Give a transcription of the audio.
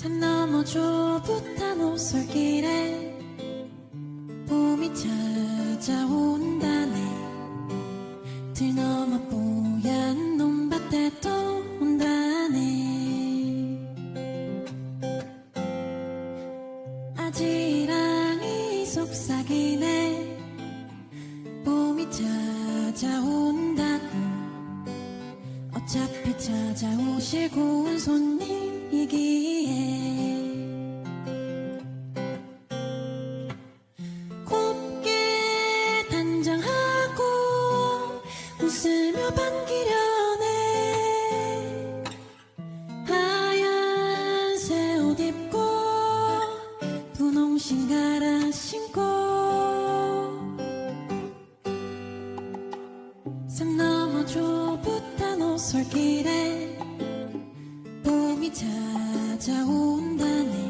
산 너머 좁은 오솔길에 봄이 찾아온다네. 들 넘어 뽀얀 논밭에 또 온다네. 아지랑이 속삭이네. 봄이 찾아온다고. 어차피 찾아오실 고운 손님 이기에 곱게 단장하고 웃으며 반기려네 하얀 새옷 입고 분홍신 갈아 신고 산 너머 좁은 오솔길에 봄이 찾아온다네